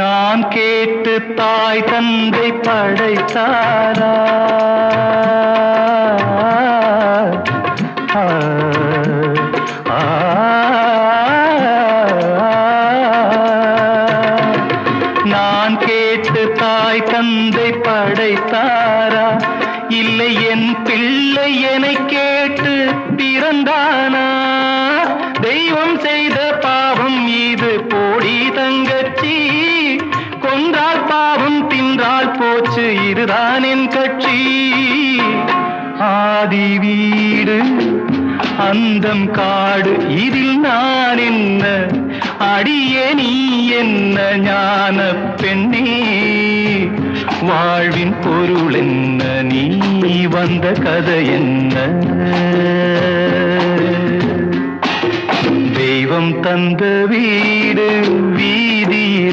நான் கேட்டு தாய் தந்தை படைத்தாரா ஆ, ஆ, நான் கேட்டு தாய் தந்தை படைத்தாரா இல்லை என் பிள்ளை என கேட்டு பிறந்தார் இதுதான் என் கட்சி. ஆதி வீடு அந்தம் காடு இதில் நான் என்ன? அடியே நீ என்ன ஞான பெண்ணே? வாழ்வின் பொருள் என்ன? நீ வந்த கதை என்ன? தெய்வம் தந்த வீடு வீதி